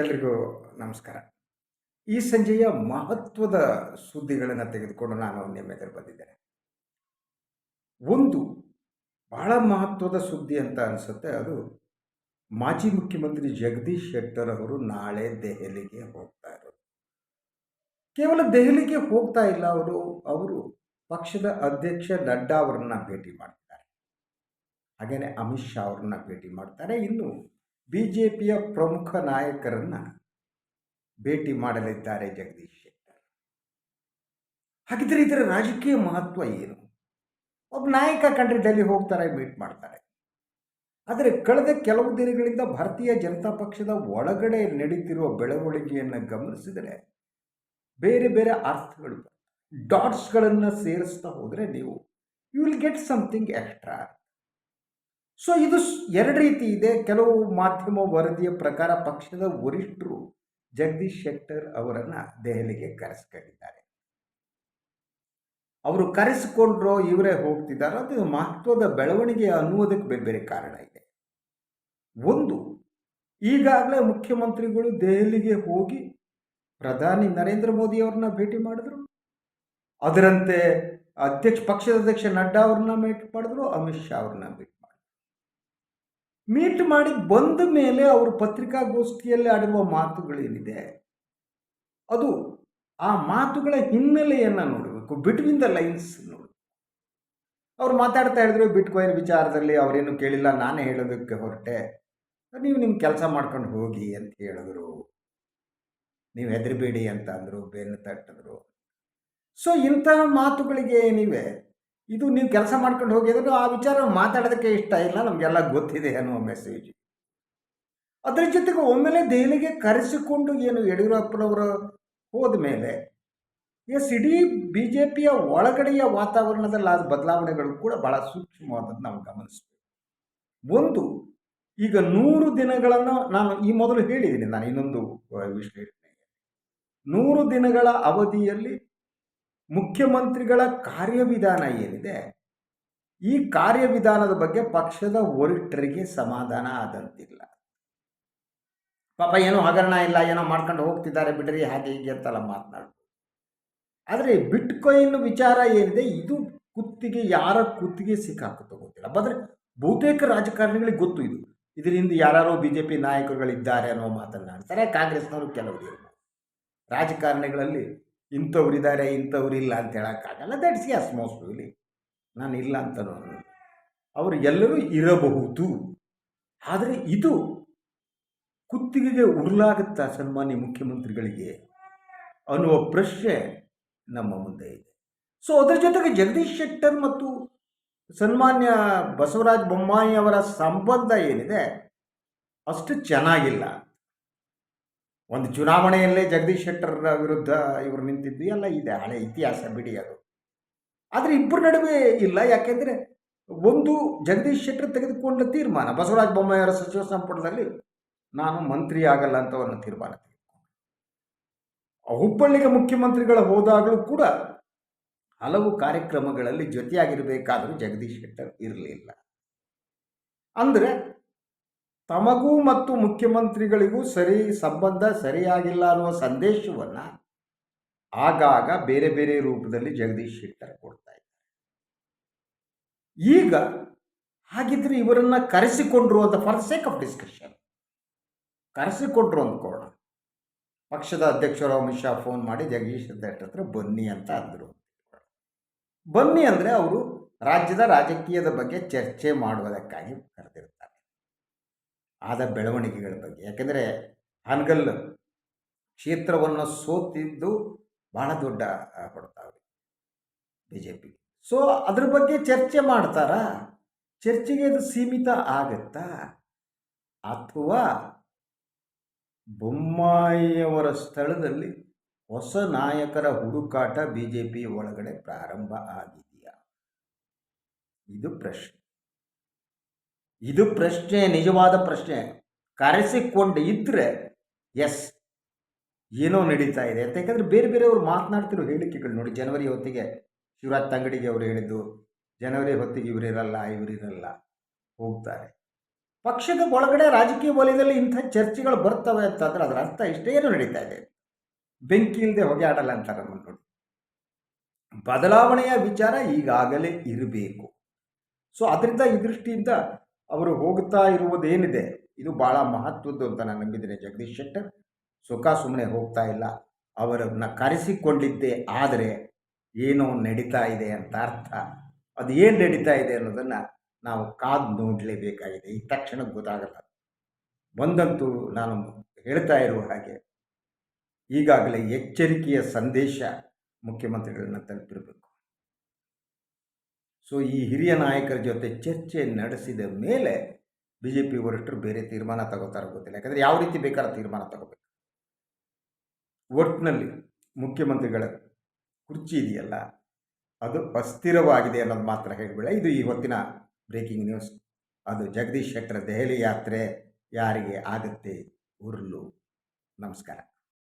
ಎಲ್ರಿಗೂ ನಮಸ್ಕಾರ. ಈ ಸಂಜೆಯ ಮಹತ್ವದ ಸುದ್ದಿಗಳನ್ನು ತೆಗೆದುಕೊಂಡು ನಾನು ನಿಮ್ಮ ಎದುರು ಬಂದಿದ್ದೇನೆ. ಒಂದು, ಬಹಳ ಮಹತ್ವದ ಸುದ್ದಿ ಅಂತ ಅನಿಸುತ್ತೆ, ಅದು ಮಾಜಿ ಮುಖ್ಯಮಂತ್ರಿ ಜಗದೀಶ್ ಶೆಟ್ಟರ್ ಅವರು ನಾಳೆ ದೆಹಲಿಗೆ ಹೋಗ್ತಾ ಇರೋದು. ಕೇವಲ ದೆಹಲಿಗೆ ಹೋಗ್ತಾ ಇಲ್ಲ, ಅವರು ಅವರು ಪಕ್ಷದ ಅಧ್ಯಕ್ಷ ನಡ್ಡಾ ಅವರನ್ನ ಭೇಟಿ ಮಾಡ್ತಾರೆ ಹಾಗೆಯೇ ಅಮಿತ್ ಶಾ ಅವರನ್ನು ಭೇಟಿ ಮಾಡ್ತಾರೆ. ಇನ್ನು ಬಿ ಜೆ ಪಿಯ ಪ್ರಮುಖ ನಾಯಕರನ್ನು ಭೇಟಿ ಮಾಡಲಿದ್ದಾರೆ ಜಗದೀಶ್ ಶೆಟ್ಟರ್. ಹಾಗಿದ್ರೆ ಇದರ ರಾಜಕೀಯ ಮಹತ್ವ ಏನು? ಒಬ್ಬ ನಾಯಕ ಕಂಡ್ರೆ ಡೆಲ್ಲಿ ಹೋಗ್ತಾರೆ ಮೀಟ್ ಮಾಡ್ತಾರೆ. ಆದರೆ ಕಳೆದ ಕೆಲವು ದಿನಗಳಿಂದ ಭಾರತೀಯ ಜನತಾ ಪಕ್ಷದ ಒಳಗಡೆ ನಡೀತಿರುವ ಬೆಳವಣಿಗೆಯನ್ನು ಗಮನಿಸಿದರೆ ಬೇರೆ ಬೇರೆ ಅರ್ಥಗಳು ಡಾಟ್ಸ್ಗಳನ್ನು ಸೇರಿಸ್ತಾ ಹೋದರೆ ನೀವು you will get something extra so ಇದು ಎರಡು ರೀತಿ ಇದೆ. ಕೆಲವು ಮಾಧ್ಯಮ ವರದಿಯ ಪ್ರಕಾರ ಪಕ್ಷದ ವರಿಷ್ಠರು ಜಗದೀಶ್ ಶೆಟ್ಟರ್ ಅವರನ್ನು ದೆಹಲಿಗೆ ಕರೆಸಿಕೊಂಡಿದ್ದಾರೆ. ಅವರು ಕರೆಸಿಕೊಂಡ್ರೋ ಇವರೇ ಹೋಗ್ತಿದ್ದಾರೆ. ಅದು ಮಹತ್ವದ ಬೆಳವಣಿಗೆ ಅನ್ನುವುದಕ್ಕೆ ಬೇರೆ ಬೇರೆ ಕಾರಣ ಇದೆ. ಒಂದು, ಈಗಾಗಲೇ ಮುಖ್ಯಮಂತ್ರಿಗಳು ದೆಹಲಿಗೆ ಹೋಗಿ ಪ್ರಧಾನಿ ನರೇಂದ್ರ ಮೋದಿ ಅವ್ರನ್ನ ಭೇಟಿ ಮಾಡಿದ್ರು. ಅದರಂತೆ ಅಧ್ಯಕ್ಷ, ಪಕ್ಷದ ಅಧ್ಯಕ್ಷ ನಡ್ಡಾ ಅವ್ರನ್ನ ಭೇಟಿ ಮಾಡಿದ್ರು. ಅಮಿತ್ ಶಾ ಅವ್ರನ್ನ ಮಾಡಿದ್ರು ಮೀಟ್ ಮಾಡಿ ಬಂದ ಮೇಲೆ ಅವರು ಪತ್ರಿಕಾಗೋಷ್ಠಿಯಲ್ಲಿ ಆಡಿರುವ ಮಾತುಗಳೇನಿದೆ? ಅದು ಆ ಮಾತುಗಳ ಹಿನ್ನೆಲೆಯನ್ನು ನೋಡಬೇಕು ಬಿಟ್ವೀನ್ ದ ಲೈನ್ಸ್ ನೋಡಿ ಅವ್ರು ಮಾತಾಡ್ತಾ ಇದ್ರು ಬಿಟ್ಕಾಯಿನ್ ವಿಚಾರದಲ್ಲಿ ಅವರೇನು ಕೇಳಿಲ್ಲ, ನಾನೇ ಹೇಳೋದಕ್ಕೆ ಹೊರಟೆ. ನೀವು ನಿಮ್ಮ ಕೆಲಸ ಮಾಡ್ಕೊಂಡು ಹೋಗಿ ಅಂತ ಹೇಳಿದ್ರು. ನೀವು ಹೆದರಬೇಡಿ ಅಂತ ಅಂದರು, ಬೆನ್ನು ತಟ್ಟಿದ್ರು. ಸೊ ಇಂತಹ ಮಾತುಗಳಿಗೆ ಏನಿವೆ? ಇದು ನೀವು ಕೆಲಸ ಮಾಡ್ಕೊಂಡು ಹೋಗಿದ್ರು ಆ ವಿಚಾರ ಮಾತಾಡೋದಕ್ಕೆ ಇಷ್ಟ ಇಲ್ಲ, ನಮಗೆಲ್ಲ ಗೊತ್ತಿದೆ ಅನ್ನುವ ಮೆಸೇಜ್ ಅದರ ಜೊತೆಗೆ ಒಮ್ಮೆಲೆ ದೆಹಲಿಗೆ ಕರೆಸಿಕೊಂಡು ಏನು ಯಡಿಯೂರಪ್ಪನವರು ಹೋದ ಮೇಲೆ ಎಸ್ ಇಡೀ ಬಿ ಜೆ ಪಿಯ ಒಳಗಡೆಯ ವಾತಾವರಣದಲ್ಲಿ ಆದ ಬದಲಾವಣೆಗಳು ಕೂಡ ಬಹಳ ಸೂಕ್ಷ್ಮವಾದದ್ದು ನಾವು ಗಮನಿಸ್ಬೇಕು. ಒಂದು, ಈಗ ನೂರು ದಿನಗಳನ್ನು ನಾನು ಈ ಮೊದಲು ಹೇಳಿದ್ದೀನಿ, ನಾನು ಇನ್ನೊಂದು ವಿಶ್ಲೇಷಣೆ ನೂರು ದಿನಗಳ ಅವಧಿಯಲ್ಲಿ ಮುಖ್ಯಮಂತ್ರಿಗಳ ಕಾರ್ಯವಿಧಾನ ಏನಿದೆ? ಈ ಕಾರ್ಯವಿಧಾನದ ಬಗ್ಗೆ ಪಕ್ಷದ ವರಿಷ್ಠರಿಗೆ ಸಮಾಧಾನ ಆದಂತಿಲ್ಲ. ಪಾಪ ಏನೋ ಹಗರಣ ಇಲ್ಲ, ಏನೋ ಮಾಡ್ಕೊಂಡು ಹೋಗ್ತಿದ್ದಾರೆ ಬಿಡ್ರಿ, ಹಾಗೆ ಹೀಗೆ ಅಂತೆಲ್ಲ ಮಾತನಾಡ್ಬೋದು ಆದರೆ ಬಿಟ್ಕಾಯಿನ್ ವಿಚಾರ ಏನಿದೆ, ಇದು ಕುತ್ತಿಗೆ, ಯಾರ ಕುತ್ತಿಗೆ ಸಿಕ್ಕಾಕುತ್ತೋ ಗೊತ್ತಿಲ್ಲ ಆದರೆ ಬಹುತೇಕ ರಾಜಕಾರಣಿಗಳಿಗೆ ಗೊತ್ತು ಇದು. ಇದರಿಂದ ಯಾರೋ ಬಿ ಜೆ ಪಿ ನಾಯಕರುಗಳಿದ್ದಾರೆ ಅನ್ನೋ ಮಾತನ್ನಾಡ್ತಾರೆ, ಕಾಂಗ್ರೆಸ್ನವರು ಕೆಲವರು ರಾಜಕಾರಣಿಗಳಲ್ಲಿ ಇಂಥವ್ರಿದ್ದಾರೆ, ಇಂಥವ್ರಿಲ್ಲ ಅಂತ ಹೇಳೋಕ್ಕಾಗಲ್ಲ. ದಟ್ಸ್ ಎಸ್ ಮೋಸ್ಟ್ಲಿ ನಾನು ಇಲ್ಲ ಅಂತ ಅವರು ಎಲ್ಲರೂ ಇರಬಹುದು. ಆದರೆ ಇದು ಕುತ್ತಿಗೆಗೆ ಉರುಳಾಗುತ್ತಾ ಸನ್ಮಾನ್ಯ ಮುಖ್ಯಮಂತ್ರಿಗಳಿಗೆ ಅನ್ನುವ ಪ್ರಶ್ನೆ ನಮ್ಮ ಮುಂದೆ ಇದೆ. ಸೊ ಅದರ ಜೊತೆಗೆ ಜಗದೀಶ್ ಶೆಟ್ಟರ್ ಮತ್ತು ಸನ್ಮಾನ್ಯ ಬಸವರಾಜ ಬೊಮ್ಮಾಯಿ ಅವರ ಸಂಬಂಧ ಏನಿದೆ, ಅಷ್ಟು ಚೆನ್ನಾಗಿಲ್ಲ. ಒಂದು ಚುನಾವಣೆಯಲ್ಲೇ ಜಗದೀಶ್ ಶೆಟ್ಟರ್ ವಿರುದ್ಧ ಇವರು ನಿಂತಿದ್ದು ಎಲ್ಲ ಇದೆ. ಹಳೆ ಇತಿಹಾಸ ಬಿಡಿ ಅದು. ಆದರೆ ಇಬ್ಬರ ನಡುವೆ ಇಲ್ಲ. ಯಾಕೆಂದರೆ ಒಂದು ಜಗದೀಶ್ ಶೆಟ್ಟರ್ ತೆಗೆದುಕೊಂಡ ತೀರ್ಮಾನ, ಬಸವರಾಜ ಬೊಮ್ಮಾಯಿಯವರ ಸಚಿವ ಸಂಪುಟದಲ್ಲಿ ನಾನು ಮಂತ್ರಿ ಆಗಲ್ಲ ಅಂತ ಒಂದು ತೀರ್ಮಾನ ಹುಬ್ಬಳ್ಳಿಗೆ ಮುಖ್ಯಮಂತ್ರಿಗಳು ಹೋದಾಗಲೂ ಕೂಡ ಹಲವು ಕಾರ್ಯಕ್ರಮಗಳಲ್ಲಿ ಜೊತೆಯಾಗಿರಬೇಕಾದರೂ ಜಗದೀಶ್ ಶೆಟ್ಟರ್ ಇರಲಿಲ್ಲ. ಅಂದರೆ ತಮಗೂ ಮತ್ತು ಮುಖ್ಯಮಂತ್ರಿಗಳಿಗೂ ಸರಿ ಸಂಬಂಧ ಸರಿಯಾಗಿಲ್ಲ ಅನ್ನುವ ಸಂದೇಶವನ್ನು ಆಗಾಗ ಬೇರೆ ಬೇರೆ ರೂಪದಲ್ಲಿ ಜಗದೀಶ್ ಶೆಟ್ಟರ್ ಕೊಡ್ತಾ ಇದ್ದಾರೆ. ಈಗ ಹಾಗಿದ್ರೆ ಇವರನ್ನ ಕರೆಸಿಕೊಂಡ್ರು ಅಂತ ಫಾರ್ ಸೇಕ್ ಆಫ್ ಡಿಸ್ಕಷನ್ ಕರೆಸಿಕೊಂಡ್ರು ಅಂದ್ಕೊಳ್ಳೋಣ. ಪಕ್ಷದ ಅಧ್ಯಕ್ಷರು ಅಮಿತ್ ಶಾ ಫೋನ್ ಮಾಡಿ, ಜಗದೀಶ್ ಶೆಟ್ಟರ್ ಹತ್ರ ಬನ್ನಿ ಅಂತ ಅಂದರು. ಬನ್ನಿ ಅಂದರೆ ಅವರು ರಾಜ್ಯದ ರಾಜಕೀಯದ ಬಗ್ಗೆ ಚರ್ಚೆ ಮಾಡುವುದಕ್ಕಾಗಿ ಕರೆದಿರ್ತಾರೆ. ಆದ ಬೆಳವಣಿಗೆಗಳ ಬಗ್ಗೆ. ಯಾಕೆಂದರೆ ಹಾನಗಲ್ ಕ್ಷೇತ್ರವನ್ನು ಸೋತಿದ್ದು ಬಹಳ ದೊಡ್ಡ ಕೊಡ್ತಾವೆ ಬಿ ಜೆ ಪಿ ಸೊ ಅದ್ರ ಬಗ್ಗೆ ಚರ್ಚೆ ಮಾಡ್ತಾರಾ? ಚರ್ಚೆಗೆ ಅದು ಸೀಮಿತ ಆಗತ್ತಾ? ಅಥವಾ ಬೊಮ್ಮಾಯಿಯವರ ಸ್ಥಳದಲ್ಲಿ ಹೊಸ ನಾಯಕರ ಹುಡುಕಾಟ ಬಿ ಜೆ ಪಿ ಒಳಗಡೆ ಪ್ರಾರಂಭ ಆಗಿದೆಯಾ? ಇದು ಪ್ರಶ್ನೆ. ಇದು ಪ್ರಶ್ನೆ, ನಿಜವಾದ ಪ್ರಶ್ನೆ. ಕರೆಸಿಕೊಂಡು ಇದ್ದರೆ ಎಸ್ ಏನೋ ನಡೀತಾ ಇದೆ ಅಂತ. ಯಾಕಂದರೆ ಬೇರೆ ಬೇರೆಯವರು ಮಾತನಾಡ್ತಿರೋ ಹೇಳಿಕೆಗಳು ನೋಡಿ, ಜನವರಿ ಹೊತ್ತಿಗೆ ಶಿವರಾಜ್ ತಂಗಡಿಗೆ ಅವರು ಹೇಳಿದ್ದು, ಜನವರಿ ಹೊತ್ತಿಗೆ ಇವರಿರಲ್ಲ ಇವರಿರಲ್ಲ ಹೋಗ್ತಾರೆ. ಪಕ್ಷದ ಒಳಗಡೆ ರಾಜಕೀಯ ವಲಯದಲ್ಲಿ ಇಂಥ ಚರ್ಚೆಗಳು ಬರ್ತವೆ ಅಂತಂದ್ರೆ ಅದರ ಅರ್ಥ ಇಷ್ಟೇ ಏನು ನಡೀತಾ ಇದೆ. ಬೆಂಕಿ ಇಲ್ಲದೆ ಹೊಗೆ ಆಡಲ್ಲ ಅಂತಾರೆ ನೋಡಿ. ಬದಲಾವಣೆಯ ವಿಚಾರ ಈಗಾಗಲೇ ಇರಬೇಕು. ಸೊ ಅದರಿಂದ ಈ ದೃಷ್ಟಿಯಿಂದ ಅವರು ಹೋಗ್ತಾ ಇರುವುದೇನಿದೆ? ಇದು ಬಹಳ ಮಹತ್ವದ್ದು ಅಂತ ನಾನು ನಂಬಿದ್ದೇನೆ. ಜಗದೀಶ್ ಶೆಟ್ಟರ್ ಸುಖ ಸುಮ್ಮನೆ ಹೋಗ್ತಾ ಇಲ್ಲ. ಅವರನ್ನ ಕರೆಸಿಕೊಂಡಿದ್ದೆ. ಆದರೆ ಏನೋ ನಡೀತಾ ಇದೆ ಅಂತ ಅರ್ಥ. ಅದು ಏನು ನಡೀತಾ ಇದೆ ಅನ್ನೋದನ್ನು ನಾವು ಕಾದು ನೋಡಲೇಬೇಕಾಗಿದೆ. ಈ ತಕ್ಷಣ ಗೊತ್ತಾಗಲ್ಲ. ಒಂದಂತೂ ನಾನು ಹೇಳ್ತಾ ಇರುವ ಹಾಗೆ ಈಗಾಗಲೇ ಎಚ್ಚರಿಕೆಯ ಸಂದೇಶ ಮುಖ್ಯಮಂತ್ರಿಗಳನ್ನ ತಲುಪಿರಬೇಕು. ಸೊ ಈ ಹಿರಿಯ ನಾಯಕರ ಜೊತೆ ಚರ್ಚೆ ನಡೆಸಿದ ಮೇಲೆ ಬಿ ಜೆ ಪಿ ವರಿಷ್ಠರು ಬೇರೆ ತೀರ್ಮಾನ ತಗೋತಾರೋ ಗೊತ್ತಿಲ್ಲ. ಯಾಕಂದರೆ ಯಾವ ರೀತಿ ಬೇಕಾದ ತೀರ್ಮಾನ ತಗೋಬೇಕು. ಒಟ್ಟಿನಲ್ಲಿ ಮುಖ್ಯಮಂತ್ರಿಗಳ ಕುರ್ಚಿ ಇದೆಯಲ್ಲ, ಅದು ಅಸ್ಥಿರವಾಗಿದೆ ಅನ್ನೋದು ಮಾತ್ರ ಹೇಳಿಬಿಡ. ಇದು ಈ ಹೊತ್ತಿನ ಬ್ರೇಕಿಂಗ್ ನ್ಯೂಸ್ ಅದು ಜಗದೀಶ್ ಶೆಟ್ಟರ್ ದೆಹಲಿ ಯಾತ್ರೆ ಯಾರಿಗೆ ಆಗುತ್ತೆ? ಉರ್ಲು. ನಮಸ್ಕಾರ.